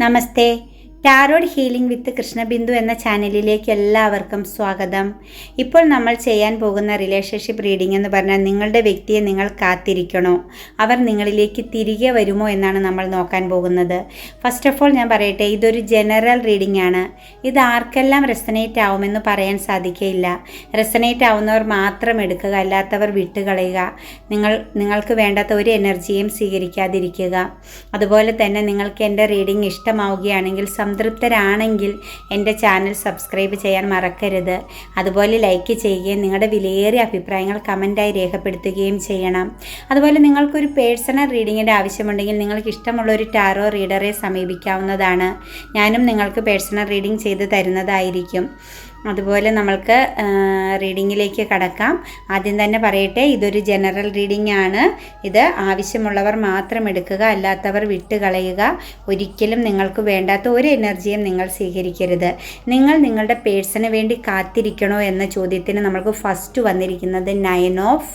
नमस्ते। Tarot healing വിത്ത് കൃഷ്ണബിന്ദു എന്ന ചാനലിലേക്ക് എല്ലാവർക്കും സ്വാഗതം. ഇപ്പോൾ നമ്മൾ ചെയ്യാൻ പോകുന്ന റിലേഷൻഷിപ്പ് റീഡിംഗ് എന്ന് പറഞ്ഞാൽ നിങ്ങളുടെ വ്യക്തിയെ നിങ്ങൾ കാത്തിരിക്കണോ? അവർ നിങ്ങളിലേക്ക് തിരികെ വരുമോ എന്നാണ് നമ്മൾ നോക്കാൻ പോകുന്നത്. ഫസ്റ്റ് ഓഫ് ഓൾ ഞാൻ പറയട്ടെ ഇതൊരു ജനറൽ റീഡിംഗ് ആണ്. ഇത് ആർക്കെല്ലാം റെസനേറ്റ് ആവുമെന്ന് പറയാൻ സാധിക്കയില്ല. റെസനേറ്റ് ആവുന്നവർ മാത്രം എടുക്കുക അല്ലാത്തവർ വിട്ടുകളയുക. നിങ്ങൾ നിങ്ങൾക്ക് വേണ്ടാത്ത ഒരു എനർജിയും സ്വീകരിക്കാതിരിക്കുക. അതുപോലെ തന്നെ നിങ്ങൾക്ക് എന്റെ റീഡിംഗ് ഇഷ്ടമാവുകയാണെങ്കിൽ സംതൃപ്തരാണെങ്കിൽ എന്റെ ചാനൽ സബ്സ്ക്രൈബ് ചെയ്യാൻ മറക്കരുത്. അതുപോലെ ലൈക്ക് ചെയ്യുകയും നിങ്ങളുടെ വിലയേറിയ അഭിപ്രായങ്ങൾ കമന്റായി രേഖപ്പെടുത്തുകയും ചെയ്യണം. അതുപോലെ നിങ്ങൾക്കൊരു പേഴ്സണൽ റീഡിങ്ങിന്റെ ആവശ്യമുണ്ടെങ്കിൽ നിങ്ങൾക്ക് ഇഷ്ടമുള്ള ഒരു ടാറോ റീഡറെ സമീപിക്കാവുന്നതാണ്. ഞാനും നിങ്ങൾക്ക് പേഴ്സണൽ റീഡിംഗ് ചെയ്ത് തരുന്നതായിരിക്കും. അതുപോലെ നമ്മൾക്ക് റീഡിങ്ങിലേക്ക് കടക്കാം. ആദ്യം തന്നെ പറയട്ടെ ഇതൊരു ജനറൽ റീഡിംഗ് ആണ്. ഇത് ആവശ്യമുള്ളവർ മാത്രം എടുക്കുക അല്ലാത്തവർ വിട്ടുകളയുക. ഒരിക്കലും നിങ്ങൾക്ക് വേണ്ടാത്ത ഒരു എനർജിയും നിങ്ങൾ സ്വീകരിക്കരുത്. നിങ്ങൾ നിങ്ങളുടെ പേഴ്സന് വേണ്ടി കാത്തിരിക്കണോ എന്ന ചോദ്യത്തിന് നമ്മൾക്ക് ഫസ്റ്റ് വന്നിരിക്കുന്നത് നയൻ ഓഫ്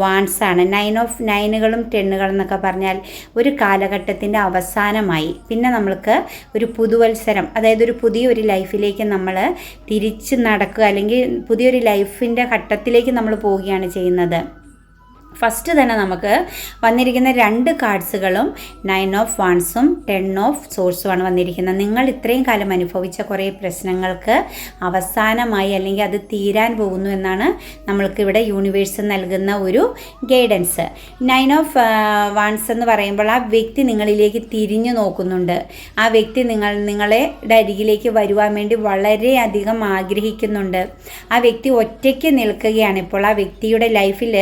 വാൺസ് ആണ്. നയൻ ഓഫ് നയനുകളും ടെണ്ണുകളും എന്നൊക്കെ പറഞ്ഞാൽ ഒരു കാലഘട്ടത്തിന്റെ അവസാനമായി. പിന്നെ നമ്മൾക്ക് ഒരു പുതുവത്സരം അതായത് ഒരു പുതിയൊരു ലൈഫിലേക്ക് നമ്മൾ തിരിച്ച് നടക്കുക അല്ലെങ്കിൽ പുതിയൊരു ലൈഫിന്റെ ഘട്ടത്തിലേക്ക് നമ്മൾ പോവുകയാണ് ചെയ്യുന്നത്. ഫസ്റ്റ് തന്നെ നമുക്ക് വന്നിരിക്കുന്ന രണ്ട് കാർഡ്സുകളും നയൻ ഓഫ് വൺസും ടെൻ ഓഫ് സോഴ്സുമാണ് വന്നിരിക്കുന്നത്. നിങ്ങൾ ഇത്രയും കാലം അനുഭവിച്ച കുറേ പ്രശ്നങ്ങൾക്ക് അവസാനമായി അല്ലെങ്കിൽ അത് തീരാൻ പോകുന്നു എന്നാണ് നമ്മൾക്ക് ഇവിടെ യൂണിവേഴ്സ് നൽകുന്ന ഒരു ഗൈഡൻസ് നയൻ ഓഫ് വൺസ് എന്ന് പറയുമ്പോൾ ആ വ്യക്തി നിങ്ങളിലേക്ക് തിരിഞ്ഞു നോക്കുന്നുണ്ട്. ആ വ്യക്തി നിങ്ങൾ നിങ്ങളെ അരികിലേക്ക് വരുവാൻ വേണ്ടി വളരെയധികം ആഗ്രഹിക്കുന്നുണ്ട്. ആ വ്യക്തി ഒറ്റയ്ക്ക് നിൽക്കുകയാണ് ഇപ്പോൾ. ആ വ്യക്തിയുടെ ലൈഫിൽ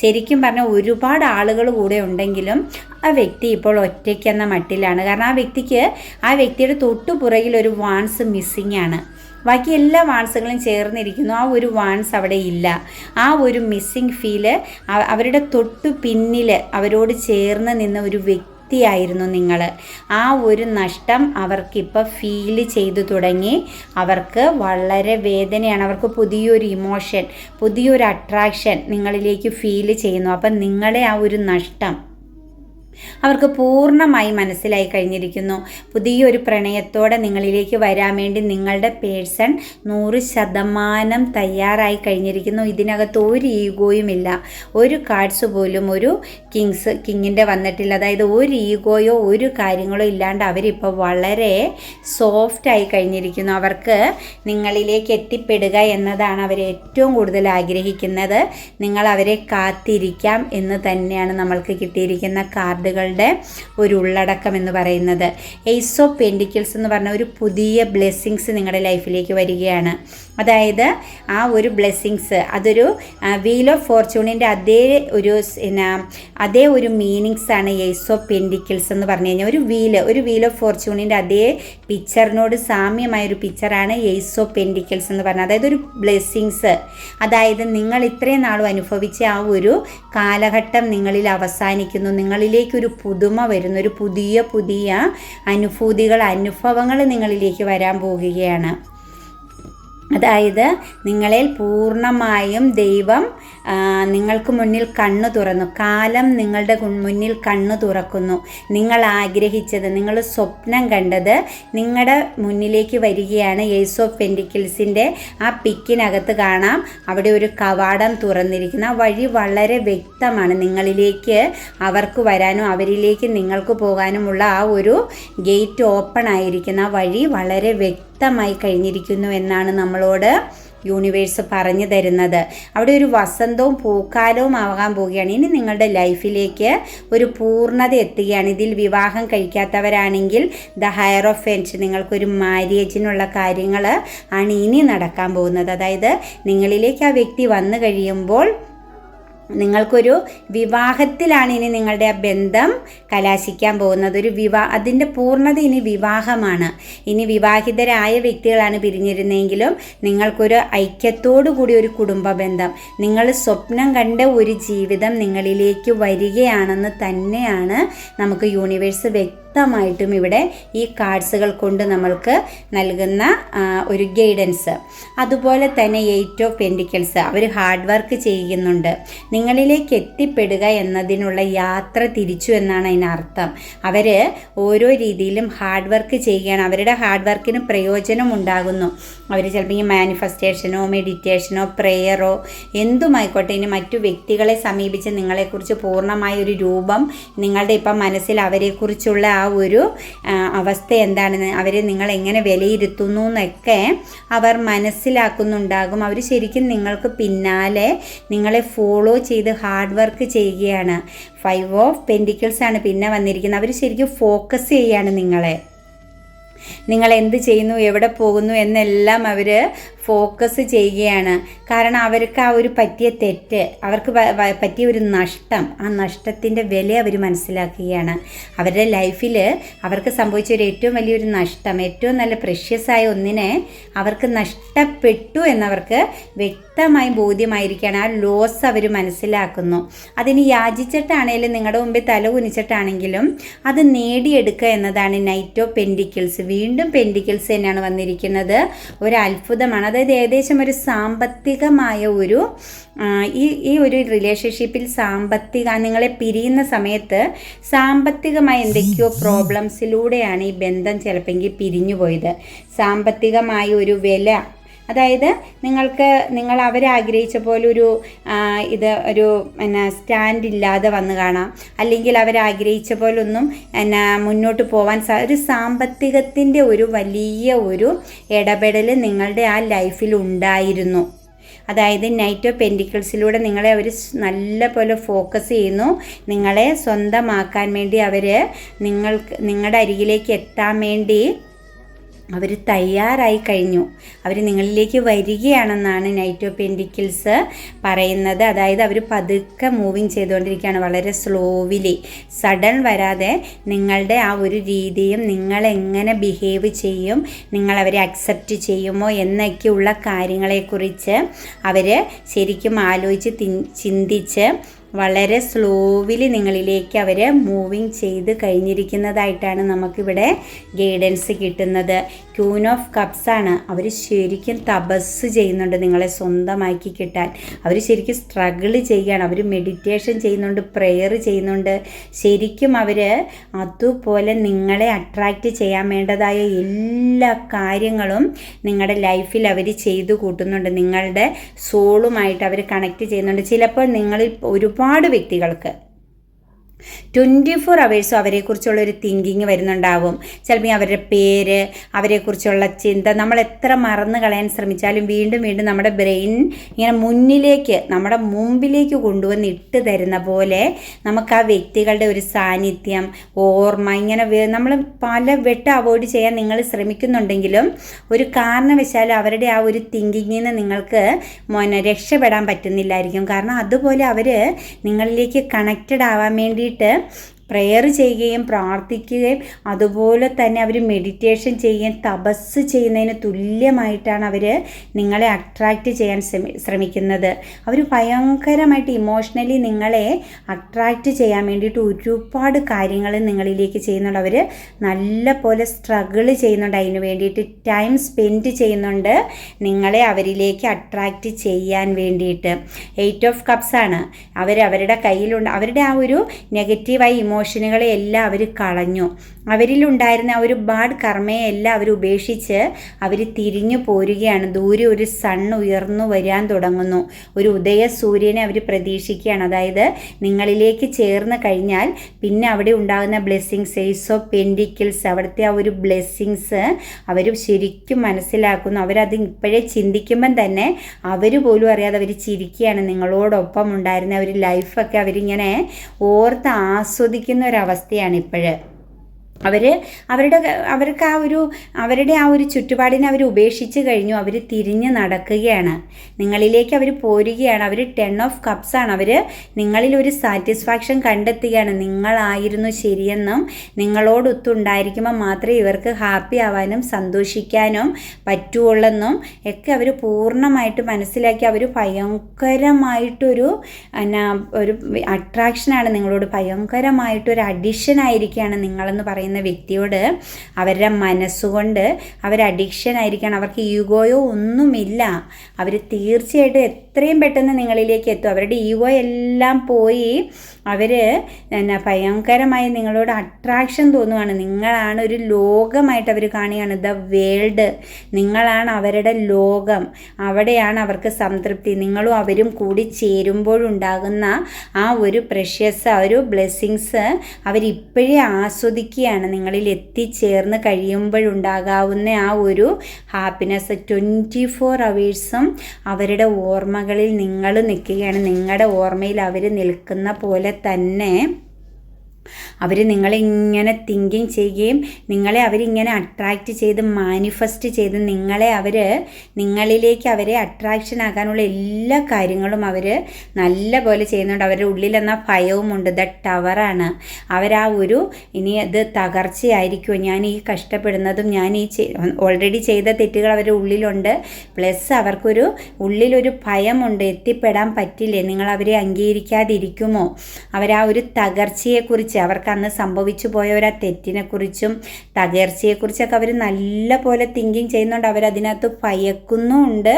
ശരിക്കും പറഞ്ഞാൽ ഒരുപാട് ആളുകൾ കൂടെ ഉണ്ടെങ്കിലും ആ വ്യക്തി ഇപ്പോൾ ഒറ്റയ്ക്ക് എന്ന മട്ടിലാണ്. കാരണം ആ വ്യക്തിക്ക് ആ വ്യക്തിയുടെ തൊട്ടു പുറകിൽ ഒരു വാൺസ് മിസ്സിംഗ് ആണ്. ബാക്കി എല്ലാ വാൺസുകളും ചേർന്നിരിക്കുന്നു. ആ ഒരു വാൺസ് അവിടെ ഇല്ല. ആ ഒരു മിസ്സിങ് ഫീൽ അവരുടെ തൊട്ടു പിന്നിൽ അവരോട് ചേർന്ന് നിന്ന ഒരു വ്യക്തി വ്യക്തിയായിരുന്നു നിങ്ങൾ ആ ഒരു നഷ്ടം അവർക്കിപ്പോൾ ഫീൽ ചെയ്തു തുടങ്ങി. അവർക്ക് വളരെ വേദനയാണ്. അവർക്ക് പുതിയൊരു ഇമോഷൻ പുതിയൊരു അട്രാക്ഷൻ നിങ്ങളിലേക്ക് ഫീൽ ചെയ്യുന്നു. അപ്പം നിങ്ങളെ ആ ഒരു നഷ്ടം അവർക്ക് പൂർണമായി മനസ്സിലായി കഴിഞ്ഞിരിക്കുന്നു. പുതിയൊരു പ്രണയത്തോടെ നിങ്ങളിലേക്ക് വരാൻ വേണ്ടി നിങ്ങളുടെ പേഴ്സൺ നൂറ് ശതമാനം തയ്യാറായി കഴിഞ്ഞിരിക്കുന്നു. ഇതിനകത്ത് ഒരു ഈഗോയുമില്ല ഒരു കാർഡ്സ് പോലും ഒരു കിങ്സ് കിങ്ങിന്റെ വന്നിട്ടില്ല. അതായത് ഒരു ഈഗോയോ ഒരു കാര്യങ്ങളോ ഇല്ലാണ്ട് അവരിപ്പോൾ വളരെ സോഫ്റ്റായി കഴിഞ്ഞിരിക്കുന്നു. അവർക്ക് നിങ്ങളിലേക്ക് എത്തിപ്പെടുക എന്നതാണ് അവർ ഏറ്റവും കൂടുതൽ ആഗ്രഹിക്കുന്നത്. നിങ്ങൾ അവരെ കാത്തിരിക്കാം എന്ന് തന്നെയാണ് നമ്മൾക്ക് കിട്ടിയിരിക്കുന്ന കാർഡ് കാർഡുകളുടെ ഒരു ഉള്ളടക്കം എന്ന് പറയുന്നത്. എയ്സ് ഓഫ് പെൻഡിക്കിൾസ് എന്ന് പറഞ്ഞ ഒരു പുതിയ ബ്ലെസ്സിങ്സ് നിങ്ങളുടെ ലൈഫിലേക്ക് വരികയാണ്. അതായത് ആ ഒരു ബ്ലെസ്സിങ്സ് അതൊരു വീൽ ഓഫ് ഫോർച്യൂണിന്റെ അതേ ഒരു പിന്നെ അതേ ഒരു മീനിങ്സ് ആണ് എയ്സ് ഓഫ് പെൻഡിക്കിൾസ് എന്ന് പറഞ്ഞു കഴിഞ്ഞാൽ. ഒരു വീൽ ഒരു വീൽ ഓഫ് ഫോർച്യൂണിന്റെ അതേ പിക്ചറിനോട് സാമ്യമായ ഒരു പിക്ചറാണ് എയ്സ് ഓഫ് പെൻഡിക്കിൾസ് എന്ന് പറഞ്ഞത്. അതായത് ഒരു ബ്ലെസ്സിങ്സ് അതായത് നിങ്ങൾ ഇത്രയും നാളും അനുഭവിച്ച ആ ഒരു കാലഘട്ടം നിങ്ങളിൽ അവസാനിക്കുന്നു. നിങ്ങളിലേക്ക് ഒരു പുതുമ വരുന്ന. ഒരു പുതിയ പുതിയ അനുഭൂതികൾ അനുഭവങ്ങൾ നിങ്ങളിലേക്ക് വരാൻ പോകുകയാണ് അതായത് നിങ്ങളിൽ പൂർണമായും ദൈവം നിങ്ങൾക്ക് മുന്നിൽ കണ്ണു തുറന്നു. കാലം നിങ്ങളുടെ മുന്നിൽ കണ്ണു തുറക്കുന്നു. നിങ്ങൾ ആഗ്രഹിച്ചത് നിങ്ങൾ സ്വപ്നം കണ്ടത് നിങ്ങളുടെ മുന്നിലേക്ക് വരികയാണ്. ഏസ് ഓഫ് പെൻഡിക്കിൾസിന്റെ ആ പിക്കിനകത്ത് കാണാം. അവിടെ ഒരു കവാടം തുറന്നിരിക്കുന്ന. ആ വഴി വളരെ വ്യക്തമാണ്. നിങ്ങളിലേക്ക് അവർക്ക് വരാനും അവരിലേക്ക് നിങ്ങൾക്ക് പോകാനുമുള്ള ആ ഒരു ഗേറ്റ് ഓപ്പൺ ആയിരിക്കുന്ന. വഴി വളരെ വ്യക്തമായി കഴിഞ്ഞിരിക്കുന്നു എന്നാണ് നമ്മളോട് യൂണിവേഴ്സ് പറഞ്ഞു തരുന്നത്. അവിടെ ഒരു വസന്തവും പൂക്കാലവും ആകാൻ പോവുകയാണ്. ഇനി നിങ്ങളുടെ ലൈഫിലേക്ക് ഒരു പൂർണത എത്തുകയാണ്. ഇതിൽ വിവാഹം കഴിക്കാത്തവരാണെങ്കിൽ ദ ഹയർ ഓഫ് എൻസ് നിങ്ങൾക്കൊരു മാര്യേജിനുള്ള കാര്യങ്ങൾ ആണ് ഇനി നടക്കാൻ പോകുന്നത്. അതായത് നിങ്ങളിലേക്ക് ആ വ്യക്തി വന്നു കഴിയുമ്പോൾ നിങ്ങൾക്കൊരു വിവാഹത്തിലാണ് ഇനി നിങ്ങളുടെ ആ ബന്ധം കലാശിക്കാൻ പോകുന്നത്. ഒരു വിവാ അതിന്റെ പൂർണത ഇനി വിവാഹമാണ്. ഇനി വിവാഹിതരായ വ്യക്തികളാണ് പിരിഞ്ഞിരുന്നെങ്കിലും നിങ്ങൾക്കൊരു ഐക്യത്തോടു കൂടി ഒരു കുടുംബ ബന്ധം നിങ്ങൾ സ്വപ്നം കണ്ട ഒരു ജീവിതം നിങ്ങളിലേക്ക് വരികയാണെന്ന് തന്നെയാണ് നമുക്ക് യൂണിവേഴ്സ് വ്യക്തി വ്യക്തമായിട്ടും ഇവിടെ ഈ കാർഡ്സുകൾ കൊണ്ട് നമ്മൾക്ക് നൽകുന്ന ഒരു ഗൈഡൻസ്. അതുപോലെ തന്നെ എയ്റ്റ് ഓഫ് പെൻഡിക്കൽസ് അവർ ഹാർഡ് വർക്ക് ചെയ്യുന്നുണ്ട്. നിങ്ങളിലേക്ക് എത്തിപ്പെടുക എന്നതിനുള്ള യാത്ര തിരിച്ചു എന്നാണ് അതിനർത്ഥം. അവർ ഓരോ രീതിയിലും ഹാർഡ് വർക്ക് ചെയ്യുകയാണ്. അവരുടെ ഹാർഡ് വർക്കിന് പ്രയോജനം ഉണ്ടാകുന്നു. അവർ ചിലപ്പോൾ ഈ മാനിഫെസ്റ്റേഷനോ മെഡിറ്റേഷനോ പ്രെയറോ എന്തുമായിക്കോട്ടെ ഇനി മറ്റു വ്യക്തികളെ സമീപിച്ച് നിങ്ങളെക്കുറിച്ച് പൂർണമായ ഒരു രൂപം നിങ്ങളുടെ ഇപ്പം മനസ്സിൽ അവരെക്കുറിച്ചുള്ള ആ ഒരു അവസ്ഥ എന്താണെന്ന് അവരെ നിങ്ങൾ എങ്ങനെ വിലയിരുത്തുന്നു എന്നൊക്കെ അവർ മനസ്സിലാക്കുന്നുണ്ടാകും. അവർ ശരിക്കും നിങ്ങൾക്ക് പിന്നാലെ നിങ്ങളെ ഫോളോ ചെയ്ത് ഹാർഡ് വർക്ക് ചെയ്യുകയാണ്. ഫൈവ് ഓഫ് പെൻഡിക്കിൾസ് ആണ് പിന്നെ വന്നിരിക്കുന്നത്. അവർ ശരിക്കും ഫോക്കസ് ചെയ്യാണ് നിങ്ങളെ. നിങ്ങൾ എന്ത് ചെയ്യുന്നു എവിടെ പോകുന്നു എന്നെല്ലാം അവർ ഫോക്കസ് ചെയ്യുകയാണ്. കാരണം അവർക്ക് ആ ഒരു പറ്റിയ തെറ്റ് അവർക്ക് പറ്റിയ ഒരു നഷ്ടം ആ നഷ്ടത്തിന്റെ വില അവർ മനസ്സിലാക്കുകയാണ്. അവരുടെ ലൈഫിൽ അവർക്ക് സംഭവിച്ച ഒരു ഏറ്റവും വലിയൊരു നഷ്ടം ഏറ്റവും നല്ല പ്രഷ്യസായ ഒന്നിനെ അവർക്ക് നഷ്ടപ്പെട്ടു എന്നവർക്ക് വ്യക്തമായി ബോധ്യമായിരിക്കുകയാണ്. ആ ലോസ് അവർ മനസ്സിലാക്കുന്നു. അതിന് യാചിച്ചിട്ടാണെങ്കിലും നിങ്ങളുടെ മുമ്പിൽ തല കുനിച്ചിട്ടാണെങ്കിലും അത് നേടിയെടുക്കുക എന്നതാണ് നൈറ്റ് ഓഫ് പെൻഡിക്കിൾസ് വീണ്ടും പെൻഡിക്കിൾസ് തന്നെയാണ് വന്നിരിക്കുന്നത്. ഒരു അത്ഭുതമാണ്. അതായത് ഏകദേശം ഒരു സാമ്പത്തികമായ ഒരു ഈ ഈ ഒരു റിലേഷൻഷിപ്പിൽ സാമ്പത്തിക നിങ്ങളെ പിരിയുന്ന സമയത്ത് സാമ്പത്തികമായ എന്തൊക്കെയോ പ്രോബ്ലംസിലൂടെയാണ് ഈ ബന്ധം ചിലപ്പോൾ പിരിഞ്ഞു പോയത് സാമ്പത്തികമായ ഒരു വില അതായത് നിങ്ങൾക്ക് നിങ്ങൾ അവരാഗ്രഹിച്ച പോലെ ഒരു ഇത് ഒരു എന്നാ സ്റ്റാൻഡ് ഇല്ലാതെ വന്ന് കാണാം. അല്ലെങ്കിൽ അവരാഗ്രഹിച്ച പോലൊന്നും എന്നാ മുന്നോട്ട് പോകാൻ സാ ഒരു സാമ്പത്തികത്തിന്റെ ഒരു വലിയ ഒരു ഇടപെടൽ നിങ്ങളുടെ ആ ലൈഫിൽ ഉണ്ടായിരുന്നു. അതായത് നൈറ്റ് ഓഫ് പെൻഡിക്കിൾസിലൂടെ നിങ്ങളെ അവർ നല്ല പോലെ ഫോക്കസ് ചെയ്യുന്നു. നിങ്ങളെ സ്വന്തമാക്കാൻ വേണ്ടി അവർ നിങ്ങൾക്ക് നിങ്ങളുടെ അരികിലേക്ക് എത്താൻ വേണ്ടി അവർ തയ്യാറായി കഴിഞ്ഞു. അവർ നിങ്ങളിലേക്ക് വരികയാണെന്നാണ് നൈറ്റ് ഓഫ് പെൻഡിക്കിൾസ് പറയുന്നത്. അതായത് അവർ പതുക്കെ മൂവിങ് ചെയ്തുകൊണ്ടിരിക്കുകയാണ് വളരെ സ്ലോവിലി സഡൻ വരാതെ നിങ്ങളുടെ ആ ഒരു രീതിയും നിങ്ങൾ എങ്ങനെ ബിഹേവ് ചെയ്യും നിങ്ങൾ അവരെ അക്സെപ്റ്റ് ചെയ്യുമോ എന്നൊക്കെയുള്ള കാര്യങ്ങളെക്കുറിച്ച് അവർ ശരിക്കും ആലോചിച്ച് ചിന്തിച്ച് വളരെ സ്ലോവിലി നിങ്ങളിലേക്ക് അവർ മൂവിങ് ചെയ്ത് കഴിഞ്ഞിരിക്കുന്നതായിട്ടാണ് നമുക്കിവിടെ ഗൈഡൻസ് കിട്ടുന്നത്. ക്യൂൻ ഓഫ് കപ്സ് ആണ്. അവർ ശരിക്കും തപസ് ചെയ്യുന്നുണ്ട് നിങ്ങളെ സ്വന്തമാക്കി കിട്ടാൻ. അവർ ശരിക്കും സ്ട്രഗിൾ ചെയ്യുകയാണ്. അവർ മെഡിറ്റേഷൻ ചെയ്യുന്നുണ്ട് പ്രെയർ ചെയ്യുന്നുണ്ട്. ശരിക്കും അവർ അതുപോലെ നിങ്ങളെ അട്രാക്റ്റ് ചെയ്യാൻ വേണ്ടതായ എല്ലാ കാര്യങ്ങളും നിങ്ങളുടെ ലൈഫിൽ അവർ ചെയ്തു കൂട്ടുന്നുണ്ട്. നിങ്ങളുടെ സോളുമായിട്ട് അവർ കണക്ട് ചെയ്യുന്നുണ്ട്. ചിലപ്പോൾ നിങ്ങളിൽ ഒരുപാട് വ്യക്തികൾക്ക് ട്വന്റി ഫോർ അവേഴ്സും അവരെക്കുറിച്ചുള്ള ഒരു തിങ്കിങ് വരുന്നുണ്ടാവും. ചിലപ്പോൾ അവരുടെ പേര് അവരെക്കുറിച്ചുള്ള ചിന്ത നമ്മൾ എത്ര മറന്നു കളയാൻ ശ്രമിച്ചാലും വീണ്ടും വീണ്ടും നമ്മുടെ ബ്രെയിൻ ഇങ്ങനെ മുന്നിലേക്ക് നമ്മുടെ മുമ്പിലേക്ക് കൊണ്ടുവന്ന് ഇട്ട് തരുന്ന പോലെ നമുക്ക് ആ വ്യക്തികളുടെ ഒരു സാന്നിധ്യം ഓർമ്മ ഇങ്ങനെ നമ്മൾ പല വെട്ട് അവോയ്ഡ് ചെയ്യാൻ നിങ്ങൾ ശ്രമിക്കുന്നുണ്ടെങ്കിലും ഒരു കാരണവശാലും അവരുടെ ആ ഒരു തിങ്കിങ്ങിൽ നിന്ന് നിങ്ങൾക്ക് രക്ഷപ്പെടാൻ പറ്റുന്നില്ലായിരിക്കും. കാരണം അതുപോലെ അവർ നിങ്ങളിലേക്ക് കണക്റ്റഡ് ആവാൻ വേണ്ടിയിട്ട് പ്രെയർ ചെയ്യുകയും പ്രാർത്ഥിക്കുകയും അതുപോലെ തന്നെ അവർ മെഡിറ്റേഷൻ ചെയ്യുകയും തപസ് ചെയ്യുന്നതിന് തുല്യമായിട്ടാണ് അവർ നിങ്ങളെ അട്രാക്റ്റ് ചെയ്യാൻ ശ്രമി ശ്രമിക്കുന്നത്. അവർ ഭയങ്കരമായിട്ട് ഇമോഷണലി നിങ്ങളെ അട്രാക്റ്റ് ചെയ്യാൻ വേണ്ടിയിട്ട് ഒരുപാട് കാര്യങ്ങൾ നിങ്ങളിലേക്ക് ചെയ്യുന്നുണ്ട്. അവർ നല്ല പോലെ സ്ട്രഗിൾ ചെയ്യുന്നുണ്ട്. അതിന് വേണ്ടിയിട്ട് ടൈം സ്പെൻഡ് ചെയ്യുന്നുണ്ട്. നിങ്ങളെ അവരിലേക്ക് അട്രാക്റ്റ് ചെയ്യാൻ വേണ്ടിയിട്ട്. എയ്റ്റ് ഓഫ് കപ്സാണ് അവർ അവരുടെ കയ്യിലുണ്ട്. അവരുടെ ആ ഒരു നെഗറ്റീവായ ഇമോഷനുകളെ എല്ലാം അവർ കളഞ്ഞു. അവരിലുണ്ടായിരുന്ന ആ ഒരു ബാഡ് കർമ്മയെ എല്ലാം അവർ ഉപേക്ഷിച്ച് അവർ തിരിഞ്ഞു പോരുകയാണ്. ദൂരെ ഒരു സൺ ഉയർന്നു വരാൻ തുടങ്ങുന്നു. ഒരു ഉദയ സൂര്യനെ അവർ പ്രതീക്ഷിക്കുകയാണ്. അതായത് നിങ്ങളിലേക്ക് ചേർന്ന് കഴിഞ്ഞാൽ പിന്നെ അവിടെ ഉണ്ടാകുന്ന ബ്ലെസ്സിങ്സ് എയ്സ് ഓഫ് പെൻഡിക്കിൾസ് അവിടുത്തെ ആ ഒരു ബ്ലെസ്സിങ്സ് അവർ ശരിക്കും മനസ്സിലാക്കുന്നു. അവരത് ഇപ്പോഴേ ചിന്തിക്കുമ്പം തന്നെ അവർ പോലും അറിയാതെ അവർ ചിരിക്കുകയാണ്. നിങ്ങളോടൊപ്പം ഉണ്ടായിരുന്ന ഒരു ലൈഫൊക്കെ അവരിങ്ങനെ ഓർത്ത് ആസ്വദിക്കുന്ന ഒരവസ്ഥയാണ് ഇപ്പോഴ്. അവർ അവരുടെ അവർക്ക് ആ ഒരു അവരുടെ ആ ഒരു ചുറ്റുപാടിനെ അവർ ഉപേക്ഷിച്ച് കഴിഞ്ഞു. അവർ തിരിഞ്ഞ് നടക്കുകയാണ്. നിങ്ങളിലേക്ക് അവർ പോരുകയാണ്. അവർ ടെൻ ഓഫ് കപ്സ് ആണ്. അവർ നിങ്ങളിൽ ഒരു സാറ്റിസ്ഫാക്ഷൻ കണ്ടെത്തുകയാണ്. നിങ്ങളായിരുന്നു ശരിയെന്നും നിങ്ങളോടൊത്തുണ്ടായിരിക്കുമ്പോൾ മാത്രമേ ഇവർക്ക് ഹാപ്പി ആവാനും സന്തോഷിക്കാനും പറ്റുള്ളെന്നും ഒക്കെ അവർ പൂർണമായിട്ട് മനസ്സിലാക്കി. അവർ ഭയങ്കരമായിട്ടൊരു എന്നാ ഒരു അട്രാക്ഷനാണ് നിങ്ങളോട്. ഭയങ്കരമായിട്ടൊരു അഡിഷൻ ആയിരിക്കുകയാണ് നിങ്ങളെന്ന് പറയുന്നത്. പറയുന്ന വ്യക്തിയോട് അവരുടെ മനസ്സുകൊണ്ട് അവർ അഡിക്ഷൻ ആയിരിക്കണം. അവർക്ക് ഈഗോയോ ഒന്നുമില്ല. അവർ തീർച്ചയായിട്ടും എത്രയും പെട്ടെന്ന് നിങ്ങളിലേക്ക് എത്തും. അവരുടെ ഈഗോ എല്ലാം പോയി അവർ എന്നാ ഭയങ്കരമായി നിങ്ങളോട് അട്രാക്ഷൻ തോന്നുകയാണ് നിങ്ങളാണ് ഒരു ലോകമായിട്ട് അവർ കാണുകയാണ്. ദ വേൾഡ് നിങ്ങളാണ് അവരുടെ ലോകം. അവിടെയാണ് അവർക്ക് സംതൃപ്തി. നിങ്ങളും അവരും കൂടി ചേരുമ്പോഴുണ്ടാകുന്ന ആ ഒരു പ്രഷ്യസ് ആ ഒരു ബ്ലെസ്സിങ്സ് അവരിപ്പോഴേ ആസ്വദിക്കുകയാണ്. നിങ്ങളിൽ എത്തിച്ചേർന്ന് കഴിയുമ്പോഴുണ്ടാകാവുന്ന ആ ഒരു ഹാപ്പിനെസ് ട്വന്റി ഫോർ അവേഴ്സും അവരുടെ ഓർമ്മകളിൽ നിങ്ങൾ നിൽക്കുകയാണ്. നിങ്ങളുടെ ഓർമ്മയിൽ അവർ നിൽക്കുന്ന പോലെ തന്നെ അവർ നിങ്ങളെ ഇങ്ങനെ തിങ്കിങ് ചെയ്യുകയും നിങ്ങളെ അവരിങ്ങനെ അട്രാക്റ്റ് ചെയ്ത് മാനിഫെസ്റ്റ് ചെയ്ത് നിങ്ങളെ അവർ നിങ്ങളിലേക്ക് അവരെ അട്രാക്ഷൻ ആകാനുള്ള എല്ലാ കാര്യങ്ങളും അവർ നല്ല പോലെ ചെയ്യുന്നുണ്ട്. അവരുടെ ഉള്ളിൽ എന്ന ഭയവുമുണ്ട് ദ ടവറാണ് അവരാ ഒരു ഇനി അത് തകർച്ചയായിരിക്കുമോ ഞാൻ ഈ കഷ്ടപ്പെടുന്നതും ഞാൻ ഈ ഓൾറെഡി ചെയ്ത തെറ്റുകൾ അവരുടെ ഉള്ളിലുണ്ട്. പ്ലസ് അവർക്കൊരു ഉള്ളിലൊരു ഭയമുണ്ട്. എത്തിപ്പെടാൻ പറ്റില്ലേ? നിങ്ങൾ അവരെ അംഗീകരിക്കാതിരിക്കുമോ? അവരാ ഒരു തകർച്ചയെക്കുറിച്ച് അവർക്ക് അന്ന് സംഭവിച്ചു പോയ ഒരു ആ തെറ്റിനെക്കുറിച്ചും തകർച്ചയെക്കുറിച്ചൊക്കെ അവർ നല്ല പോലെ തിങ്കിങ് ചെയ്യുന്നുണ്ട്. അവരതിനകത്ത് ഭയക്കുന്നുമുണ്ട്.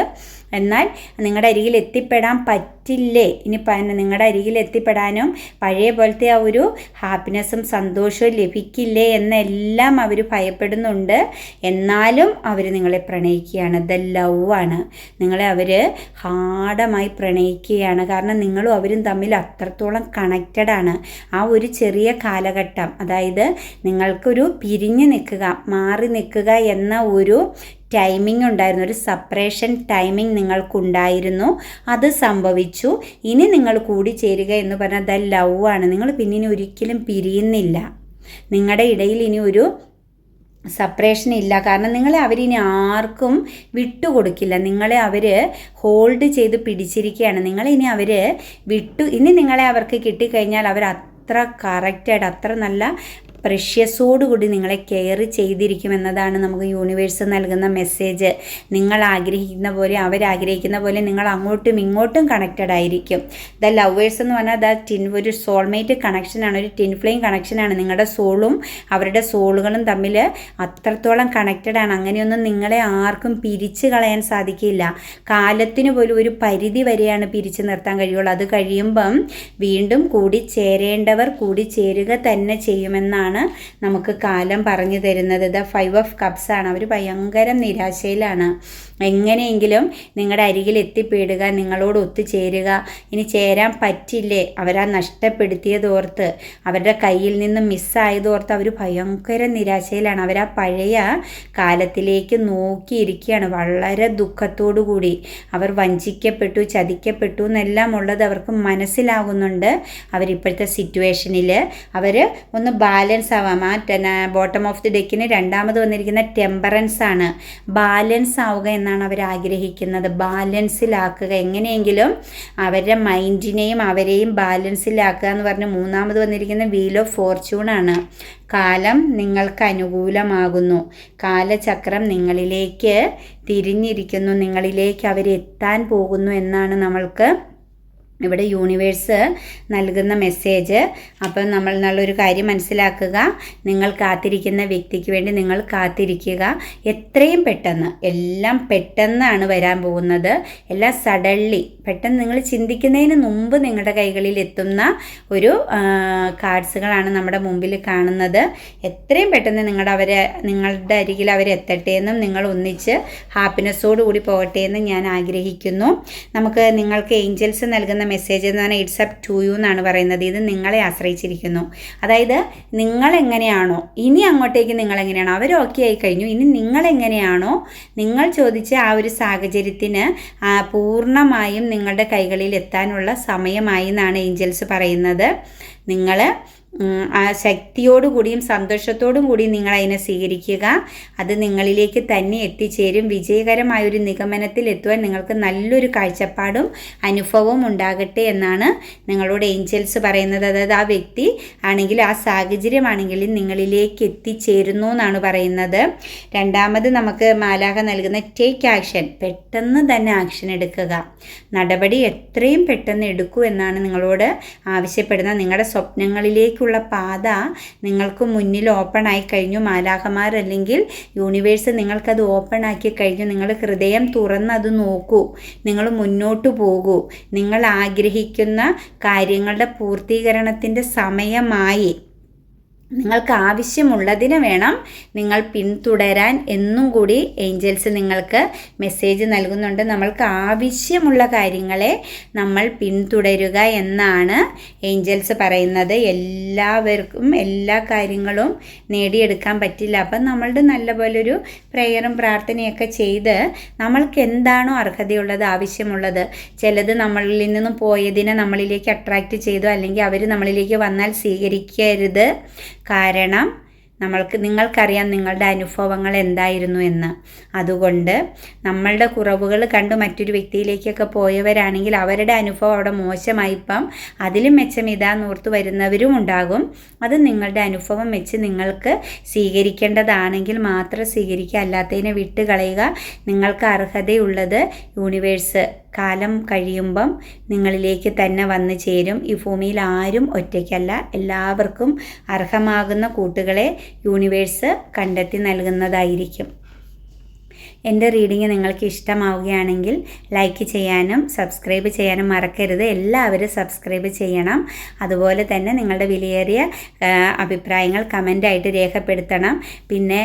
എന്നാൽ നിങ്ങളുടെ അരികിൽ എത്തിപ്പെടാൻ പറ്റില്ലേ? ഇനി നിങ്ങളുടെ അരികിൽ എത്തിപ്പെടാനും പഴയ പോലത്തെ ആ ഒരു ഹാപ്പിനെസ്സും സന്തോഷവും ലഭിക്കില്ലേ എന്നെല്ലാം അവർ ഭയപ്പെടുന്നുണ്ട്. എന്നാലും അവർ നിങ്ങളെ പ്രണയിക്കുകയാണ്. ദ ലവ് ആണ്. നിങ്ങളെ അവർ ഹാർഡമായി പ്രണയിക്കുകയാണ്. കാരണം നിങ്ങളും അവരും തമ്മിൽ അത്രത്തോളം കണക്റ്റഡ് ആണ്. ആ ഒരു ചെറിയ കാലഘട്ടം അതായത് നിങ്ങൾക്കൊരു പിരിഞ്ഞു നിൽക്കുക മാറി നിൽക്കുക എന്ന ഒരു ടൈമിംഗ് ഉണ്ടായിരുന്നു. ഒരു സപ്പറേഷൻ ടൈമിംഗ് നിങ്ങൾക്കുണ്ടായിരുന്നു. അത് സംഭവിച്ചു. ഇനി നിങ്ങൾ കൂടി ചേരുക എന്ന് പറഞ്ഞാൽ ദ ലവ് ആണ്. നിങ്ങൾ പിന്നിനി ഒരിക്കലും പിരിയുന്നില്ല. നിങ്ങളുടെ ഇടയിൽ ഇനി ഒരു സപ്പറേഷൻ ഇല്ല. കാരണം നിങ്ങളെ അവരിനി ആർക്കും വിട്ടുകൊടുക്കില്ല നിങ്ങളെ അവർ ഹോൾഡ് ചെയ്ത് പിടിച്ചിരിക്കുകയാണ്. നിങ്ങളെ ഇനി അവർ വിട്ടു ഇനി നിങ്ങളെ അവർക്ക് കിട്ടിക്കഴിഞ്ഞാൽ അവർ അത്ര കറക്റ്റായിട്ട് അത്ര നല്ല പ്രഷ്യസോടുകൂടി നിങ്ങളെ കെയർ ചെയ്തിരിക്കുമെന്നതാണ് നമുക്ക് യൂണിവേഴ്സ് നൽകുന്ന മെസ്സേജ് നിങ്ങൾ ആഗ്രഹിക്കുന്ന പോലെ അവരാഗ്രഹിക്കുന്ന പോലെ നിങ്ങൾ അങ്ങോട്ടും ഇങ്ങോട്ടും കണക്റ്റഡ് ആയിരിക്കും. ദ ലവേഴ്സ് എന്ന് പറഞ്ഞാൽ ദ ടിൻ ഒരു സോൾമേറ്റ് കണക്ഷനാണ് ഒരു ടിൻ ഫ്ലെയിം കണക്ഷനാണ് നിങ്ങളുടെ സോളും അവരുടെ സോളുകളും തമ്മിൽ അത്രത്തോളം കണക്റ്റഡ് ആണ്. അങ്ങനെയൊന്നും നിങ്ങളെ ആർക്കും പിരിച്ചു കളയാൻ സാധിക്കില്ല. കാലത്തിന് പോലും ഒരു പരിധി വരെയാണ് പിരിച്ചു നിർത്താൻ കഴിയുള്ളൂ. അത് കഴിയുമ്പം വീണ്ടും കൂടി ചേരേണ്ടവർ കൂടി ചേരുക തന്നെ ചെയ്യുമെന്നാണ് ആണ് നമുക്ക് കാലം പറഞ്ഞു തരുന്നത്. ദ ഫൈവ് ഓഫ് കപ്സ് ആണ്. അവർ ഭയങ്കര നിരാശയിലാണ്. എങ്ങനെയെങ്കിലും നിങ്ങളുടെ അരികിൽ എത്തിപ്പെടുക നിങ്ങളോട് ഒത്തുചേരുക. ഇനി ചേരാൻ പറ്റില്ലേ? അവരാ നഷ്ടപ്പെടുത്തിയതോർത്ത് അവരുടെ കയ്യിൽ നിന്ന് മിസ്സായതോർത്ത് അവർ ഭയങ്കര നിരാശയിലാണ്. അവരാ പഴയ കാലത്തിലേക്ക് നോക്കിയിരിക്കുകയാണ് വളരെ ദുഃഖത്തോടു കൂടി അവർ വഞ്ചിക്കപ്പെട്ടു ചതിക്കപ്പെട്ടു എന്നെല്ലാം ഉള്ളത് അവർക്ക് മനസ്സിലാകുന്നുണ്ട്. അവരിപ്പോഴത്തെ സിറ്റുവേഷനിൽ അവർ ഒന്ന് ബാലൻസ് ആവാം ആ ബോട്ടം ഓഫ് ദി ഡെക്കിന് രണ്ടാമത് വന്നിരിക്കുന്ന ടെമ്പറൻസ് ആണ്. ബാലൻസ് ആവുക എന്നാണ് അവർ ആഗ്രഹിക്കുന്നത്. ബാലൻസിലാക്കുക എങ്ങനെയെങ്കിലും അവരുടെ മൈൻഡിനെയും അവരെയും ബാലൻസിലാക്കുക എന്ന് പറഞ്ഞ് മൂന്നാമത് വന്നിരിക്കുന്ന വീൽ ഓഫ് ഫോർച്യൂൺ ആണ്. കാലം നിങ്ങൾക്ക് അനുകൂലമാകുന്നു. കാലചക്രം നിങ്ങളിലേക്ക് തിരിഞ്ഞിരിക്കുന്നു. നിങ്ങളിലേക്ക് അവരെത്താൻ പോകുന്നു എന്നാണ് നമ്മൾക്ക് ഇവിടെ യൂണിവേഴ്സ് നൽകുന്ന മെസ്സേജ് അപ്പം നമ്മൾ നല്ലൊരു കാര്യം മനസ്സിലാക്കുക. നിങ്ങൾ കാത്തിരിക്കുന്ന വ്യക്തിക്ക് വേണ്ടി നിങ്ങൾ കാത്തിരിക്കുക. എത്രയും പെട്ടെന്ന് എല്ലാം പെട്ടെന്നാണ് വരാൻ പോകുന്നത്. എല്ലാം സഡൻലി പെട്ടെന്ന് നിങ്ങൾ ചിന്തിക്കുന്നതിന് മുമ്പ് നിങ്ങളുടെ കൈകളിൽ എത്തുന്ന ഒരു കാർഡ്സുകളാണ് നമ്മുടെ മുമ്പിൽ കാണുന്നത്. എത്രയും പെട്ടെന്ന് നിങ്ങളുടെ അവരെ നിങ്ങളുടെ അരികിൽ അവരെത്തട്ടെ എന്നും നിങ്ങൾ ഒന്നിച്ച് ഹാപ്പിനെസ്സോടു കൂടി പോകട്ടെ എന്നും ഞാൻ ആഗ്രഹിക്കുന്നു. നമുക്ക് നിങ്ങൾക്ക് ഏഞ്ചൽസ് നൽകുന്ന മെസ്സേജ് എന്ന് പറഞ്ഞാൽ ഇറ്റ്സ് അപ്പ് ടു യു എന്നാണ് പറയുന്നത്. ഇത് നിങ്ങളെ ആശ്രയിച്ചിരിക്കുന്നു. അതായത് നിങ്ങൾ എങ്ങനെയാണോ ഇനി അങ്ങോട്ടേക്ക് നിങ്ങൾ എങ്ങനെയാണോ അവർ ഓക്കെ ആയി കഴിഞ്ഞു. ഇനി നിങ്ങൾ എങ്ങനെയാണോ നിങ്ങൾ ചോദിച്ച ആ ഒരു സാഹചര്യത്തിന് പൂർണമായും നിങ്ങളുടെ കൈകളിൽ എത്താനുള്ള സമയമായി എന്നാണ് ഏഞ്ചൽസ് പറയുന്നത്. നിങ്ങൾ ശക്തിയോടുകൂടിയും സന്തോഷത്തോടും കൂടിയും നിങ്ങൾ അതിനെ സ്വീകരിക്കുക. അത് നിങ്ങളിലേക്ക് തന്നെ എത്തിച്ചേരും. വിജയകരമായ ഒരു നിഗമനത്തിൽ എത്തുവാൻ നിങ്ങൾക്ക് നല്ലൊരു കാഴ്ചപ്പാടും അനുഭവവും ഉണ്ടാകട്ടെ എന്നാണ് നിങ്ങളോട് ഏഞ്ചൽസ് പറയുന്നത്. അതായത് ആ വ്യക്തി ആണെങ്കിൽ ആ സാഹചര്യമാണെങ്കിൽ നിങ്ങളിലേക്ക് എത്തിച്ചേരുന്നു എന്നാണ് പറയുന്നത്. രണ്ടാമത് നമുക്ക് മാലാഖ നൽകുന്ന ടേക്ക് ആക്ഷൻ പെട്ടെന്ന് തന്നെ ആക്ഷൻ എടുക്കുക. നടപടി എത്രയും പെട്ടെന്ന് എടുക്കൂ എന്നാണ് നിങ്ങളോട് ആവശ്യപ്പെടുന്ന നിങ്ങളുടെ സ്വപ്നങ്ങളിലേക്ക് അതിലേക്കുള്ള പാത നിങ്ങൾക്ക് മുന്നിൽ ഓപ്പൺ ആയി കഴിഞ്ഞു. മാലാഹമാർ അല്ലെങ്കിൽ യൂണിവേഴ്സ് നിങ്ങൾക്കത് ഓപ്പൺ ആക്കി കഴിഞ്ഞു. നിങ്ങൾ ഹൃദയം തുറന്നത് നോക്കൂ. നിങ്ങൾ മുന്നോട്ട് പോകൂ. നിങ്ങൾ ആഗ്രഹിക്കുന്ന കാര്യങ്ങളുടെ പൂർത്തീകരണത്തിന്റെ സമയമായി. നിങ്ങൾക്ക് ആവശ്യമുള്ളതിന് വേണം നിങ്ങൾ പിന്തുടരാൻ എന്നും കൂടി ഏഞ്ചൽസ് നിങ്ങൾക്ക് മെസ്സേജ് നൽകുന്നുണ്ട്. നമ്മൾക്ക് ആവശ്യമുള്ള കാര്യങ്ങളെ നമ്മൾ പിന്തുടരുക എന്നാണ് ഏഞ്ചൽസ് പറയുന്നത്. എല്ലാവർക്കും എല്ലാ കാര്യങ്ങളും നേടിയെടുക്കാൻ പറ്റില്ല. അപ്പം നമ്മളുടെ നല്ലപോലെ ഒരു പ്രെയറും പ്രാർത്ഥനയൊക്കെ ചെയ്ത് നമ്മൾക്ക് എന്താണോ അർഹതയുള്ളത് ആവശ്യമുള്ളത് ചിലത് നമ്മളിൽ നിന്നും പോയതിനെ നമ്മളിലേക്ക് അട്രാക്റ്റ് ചെയ്തു അല്ലെങ്കിൽ അവർ നമ്മളിലേക്ക് വന്നാൽ സ്വീകരിക്കരുത്. കാരണം നമ്മൾക്ക് നിങ്ങൾക്കറിയാം നിങ്ങളുടെ അനുഭവങ്ങൾ എന്തായിരുന്നു എന്ന്. അതുകൊണ്ട് നമ്മളുടെ കുറവുകൾ കണ്ട് മറ്റൊരു വ്യക്തിയിലേക്കൊക്കെ പോയവരാണെങ്കിൽ അവരുടെ അനുഭവം അവിടെ മോശമായിപ്പം അതിലും മെച്ചം ഇതാന്ന് ഓർത്ത് വരുന്നവരും ഉണ്ടാകും. അത് നിങ്ങളുടെ അനുഭവം വെച്ച് നിങ്ങൾക്ക് സ്വീകരിക്കേണ്ടതാണെങ്കിൽ മാത്രം സ്വീകരിക്കുക. അല്ലാത്തതിനെ വിട്ടുകളയുക. നിങ്ങൾക്ക് അർഹതയുള്ളത് യൂണിവേഴ്സ് കാലം കഴിയുമ്പം നിങ്ങളിലേക്ക് തന്നെ വന്നു ചേരും. ഈ ഭൂമിയിൽ ആരും ഒറ്റയ്ക്കല്ല. എല്ലാവർക്കും അർഹമാകുന്ന കൂട്ടുകളെ യൂണിവേഴ്സ് കണ്ടെത്തി നൽകുന്നതായിരിക്കും. എന്റെ റീഡിങ് നിങ്ങൾക്ക് ഇഷ്ടമാവുകയാണെങ്കിൽ ലൈക്ക് ചെയ്യാനും സബ്സ്ക്രൈബ് ചെയ്യാനും മറക്കരുത്. എല്ലാവരും സബ്സ്ക്രൈബ് ചെയ്യണം. അതുപോലെ തന്നെ നിങ്ങളുടെ വിലയേറിയ അഭിപ്രായങ്ങൾ കമന്റായിട്ട് രേഖപ്പെടുത്തണം. പിന്നെ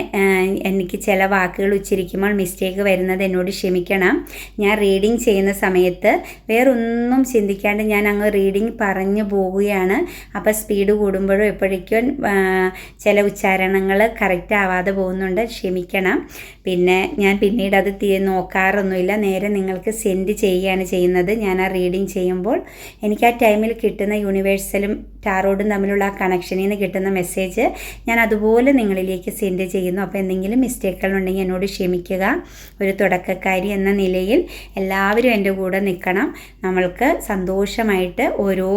എനിക്ക് ചില വാക്കുകൾ ഉച്ചരിക്കുമ്പോൾ മിസ്റ്റേക്ക് വരുന്നത് എന്നോട് ക്ഷമിക്കണം. ഞാൻ റീഡിങ് ചെയ്യുന്ന സമയത്ത് വേറൊന്നും ചിന്തിക്കാണ്ട് ഞാൻ അങ്ങ് റീഡിങ് പറഞ്ഞു പോവുകയാണ് അപ്പോൾ സ്പീഡ് കൂടുമ്പോഴും എപ്പോഴേക്കും ചില ഉച്ചാരണങ്ങൾ കറക്റ്റ് ആവാതെ പോകുന്നുണ്ട്. ക്ഷമിക്കണം. പിന്നെ ഞാൻ പിന്നീട് അത് നോക്കാറൊന്നുമില്ല. നേരെ നിങ്ങൾക്ക് സെൻഡ് ചെയ്യുകയാണ് ചെയ്യുന്നത്. ഞാൻ ആ റീഡിങ് ചെയ്യുമ്പോൾ എനിക്ക് ആ ടൈമിൽ കിട്ടുന്ന യൂണിവേഴ്സലും ടാറോഡും തമ്മിലുള്ള ആ കണക്ഷനിൽ നിന്ന് കിട്ടുന്ന മെസ്സേജ് ഞാൻ അതുപോലെ നിങ്ങളിലേക്ക് സെൻഡ് ചെയ്യുന്നു. അപ്പോൾ എന്തെങ്കിലും മിസ്റ്റേക്കുകൾ ഉണ്ടെങ്കിൽ എന്നോട് ക്ഷമിക്കുക. ഒരു തുടക്കക്കാരി എന്ന നിലയിൽ എല്ലാവരും എന്റെ കൂടെ നിൽക്കണം. നമ്മൾക്ക് സന്തോഷമായിട്ട് ഓരോ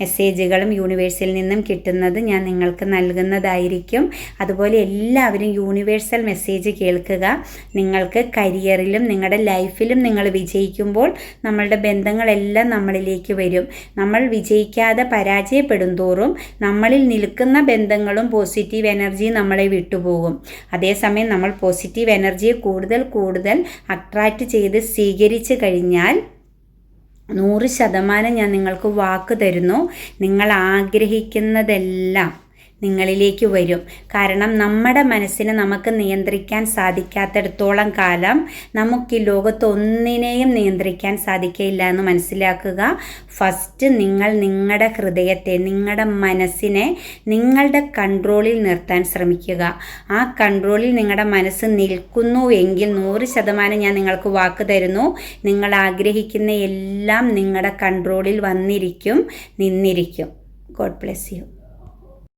മെസ്സേജുകളും യൂണിവേഴ്സിൽ നിന്നും കിട്ടുന്നത് ഞാൻ നിങ്ങൾക്ക് നൽകുന്നതായിരിക്കും. അതുപോലെ എല്ലാവരും യൂണിവേഴ്സൽ മെസ്സേജ് കേൾക്കുക. നിങ്ങൾക്ക് കരിയറിലും നിങ്ങളുടെ ലൈഫിലും നിങ്ങൾ വിജയിക്കുമ്പോൾ നമ്മളുടെ ബന്ധങ്ങളെല്ലാം നമ്മളിലേക്ക് വരും. നമ്മൾ വിജയിക്കാതെ പരാജയപ്പെടും തോറും നമ്മളിൽ നിൽക്കുന്ന ബന്ധങ്ങളും പോസിറ്റീവ് എനർജി നമ്മളെ വിട്ടുപോകും. അതേസമയം നമ്മൾ പോസിറ്റീവ് എനർജിയെ കൂടുതൽ കൂടുതൽ അട്രാക്റ്റ് ചെയ്ത് സ്വീകരിച്ചു കഴിഞ്ഞാൽ നൂറ് ശതമാനം ഞാൻ നിങ്ങൾക്ക് വാക്ക് തരുന്നു. നിങ്ങൾ ആഗ്രഹിക്കുന്നതെല്ലാം നിങ്ങളിലേക്ക് വരും. കാരണം നമ്മുടെ മനസ്സിനെ നമുക്ക് നിയന്ത്രിക്കാൻ സാധിക്കാത്തിടത്തോളം കാലം നമുക്ക് ഈ ലോകത്ത് ഒന്നിനെയും നിയന്ത്രിക്കാൻ സാധിക്കില്ല എന്ന് മനസ്സിലാക്കുക. ഫസ്റ്റ് നിങ്ങൾ നിങ്ങളുടെ ഹൃദയത്തെ നിങ്ങളുടെ മനസ്സിനെ നിങ്ങളുടെ കൺട്രോളിൽ നിർത്താൻ ശ്രമിക്കുക. ആ കൺട്രോളിൽ നിങ്ങളുടെ മനസ്സ് നിൽക്കുന്നു എങ്കിൽ നൂറ് ശതമാനം ഞാൻ നിങ്ങൾക്ക് വാക്ക് തരുന്നു. നിങ്ങൾ ആഗ്രഹിക്കുന്ന എല്ലാം നിങ്ങളുടെ കൺട്രോളിൽ വന്നിരിക്കും നിന്നിരിക്കും. God bless you